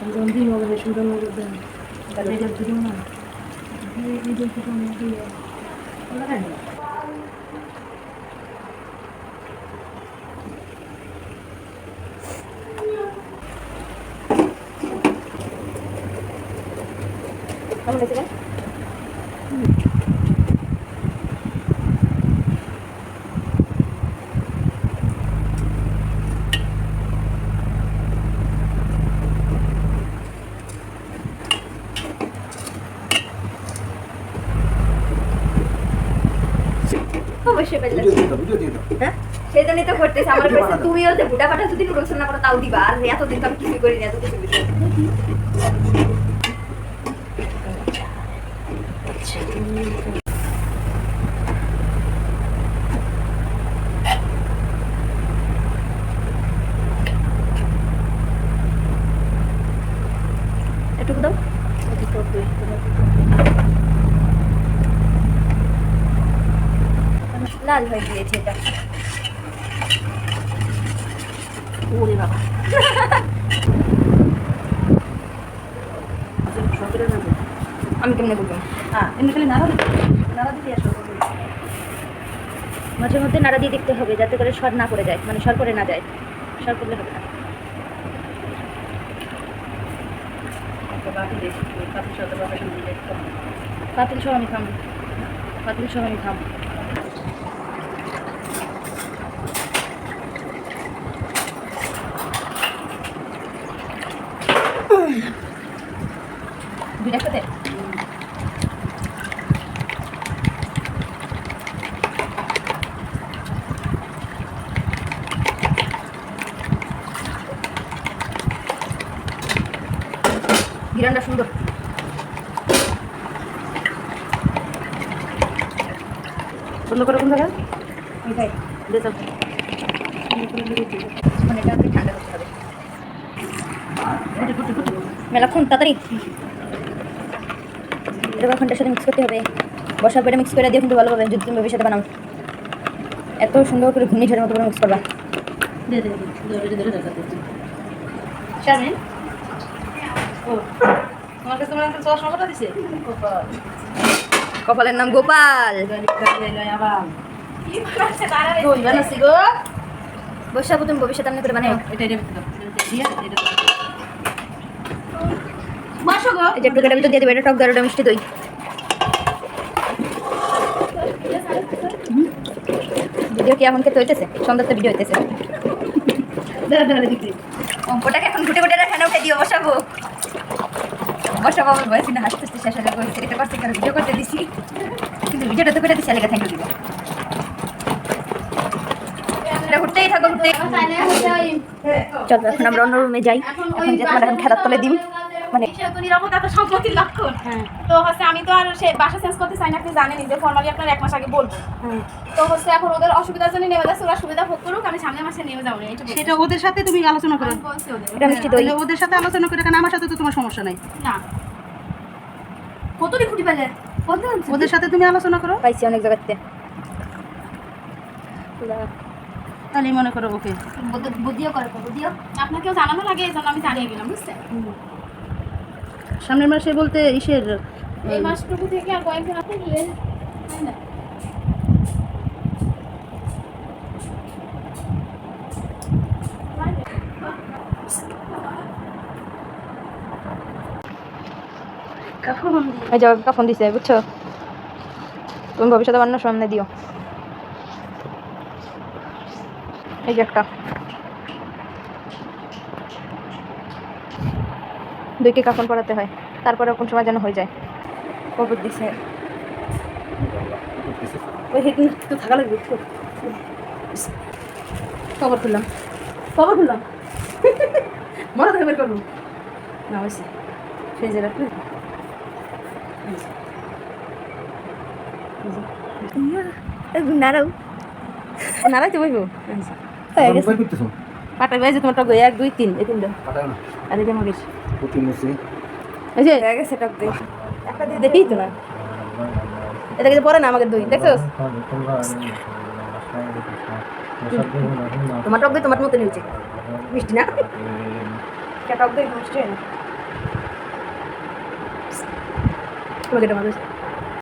যখন দিন হবে সুন্দর মতো দেন তাহলে এটা দিও না এই এই দেখি তো আমি দিয়ে ওলা কেন কেমন অবশ্যই দিয়ে দাও হ্যাঁ? সেই জন্যই তো করতেছে আমার কাছে তুমিও যে বুটা পাঠা যদি নুডলস না করো তাও দিবা। আর এতদিন তো আমি কিছু করিনি এত কিছু এটুকু দাও। লাল হয়ে গিয়েছে এটা। ওরে বাবা। আমি কেমনে বলব? হ্যাঁ। এমনি খালি নাড়া নাড়া দিতে আসো। মাঝে মধ্যে নাড়া দিয়ে দেখতে হবে যাতে করে সর না করে যায়। মানে সর করে না যায়। সর করলে হবে না। দেখতে পাতিল সহ আমি খাম পাতিল সহ আমি খাম দুইটা সাথে ঘিরানটা সুন্দর বন্ধ করে কোন জায়গায় ওইটাই দিয়ে মানে এটা ঠান্ডা করতে হবে মেলাক্ষণ তাড়াতাড়ি ঘণ্টার সাথে মিক্স করতে হবে বসার পরে মিক্স করে দিয়ে কিন্তু ভালো হবে যদি তুমি ভবিষ্যতে বানাও এত সুন্দর করে ঘূর্ণি ঘূর্ণিঝড়ের মতো করে মিক্স করবা তোমার কাছে তোমার কাছে চশমা কথা দিছে? কপালের নাম গোপাল। বসাবো তুমি ভবিষ্যতে আপনি করে এটা ভিতরে দিয়ে। বসো দেবে টক মিষ্টি দই। ভিডিও কি এখন খেতে হইতেছে? ভিডিও হইতেছে। অঙ্কটাকে এখন ঘুটে ঘুটে রাখানো উঠে দিয়ে বসাবো। বসাবো আমার বয়স কিন্তু হাসতে হাসতে শেষ হয়ে করছে এটা করতে ভিডিও করতে দিছি। কিন্তু ভিডিওটা তো করে দিছি লেগে থ্যাংক দিব এটা ঘুরতেই থাকো ঘুরতেই চলো এখন আমরা অন্য রুমে যাই। এখন যে তোমার এখন খেলার তলে দিম। মানে সেহেতু নিরাপত্তা তো সম্পত্তির লক্ষণ তো হচ্ছে আমি তো আর সে বাসা চেঞ্জ করতে চাই না আপনি জানেনই যে ফর্মালি আপনার এক মাস আগে বলব তো হচ্ছে এখন ওদের অসুবিধার জন্য নেমে যাচ্ছে ওরা সুবিধা ভোগ করুক আমি সামনের মাসে নেমে যাব না সেটা ওদের সাথে তুমি আলোচনা করো। ওদের। এটা মিষ্টি দই। তাহলে ওদের সাথে আলোচনা করে কেন আমার সাথে তো তোমার সমস্যা নাই। না। কতটি ফুটি পেলে? কত ওদের সাথে তুমি আলোচনা করো। পাইছি অনেক জায়গাতে। তাহলেই মনে করো ওকে। বুদ্ধিও করে বুদ্ধিও। আপনাকেও জানানো লাগে এই জন্য আমি জানিয়ে গেলাম বুঝছেন? সামনের মাসে বলতে ইসের এই মাসটুকু থেকে আর কয়েকদিন আপনি গেলেন না? যাও ফোন দিছে বুঝছ? তুমি ভবিষ্যতে বানানোর সামনে দিও। এই যে একটা। দুইটি কাফন পড়াতে হয় তারপরে কোন সময় যেন হয়ে যায়। কবর দিছে ওই হেঁটে তো থাকা লাগবে। একটু। খবর খুললাম। খবর খুললাম। মনে থেকে বের করব। না হয়েছে। ফ্রিজে রাখলে। নাড়াও। নাড়াইতে বইবো? তোমার টক এক দুই তিন। এই তিনটা। আর এই যে প্রতি মুসি এই যে একটা দিয়ে দেখেই তো না। এটা কিন্তু পরে না আমাকে দই দেখছ তোমার টক দই তোমার মতো হয়েছে। মিষ্টি না? টক দই মিষ্টি হয় না? তোমাকে এটা।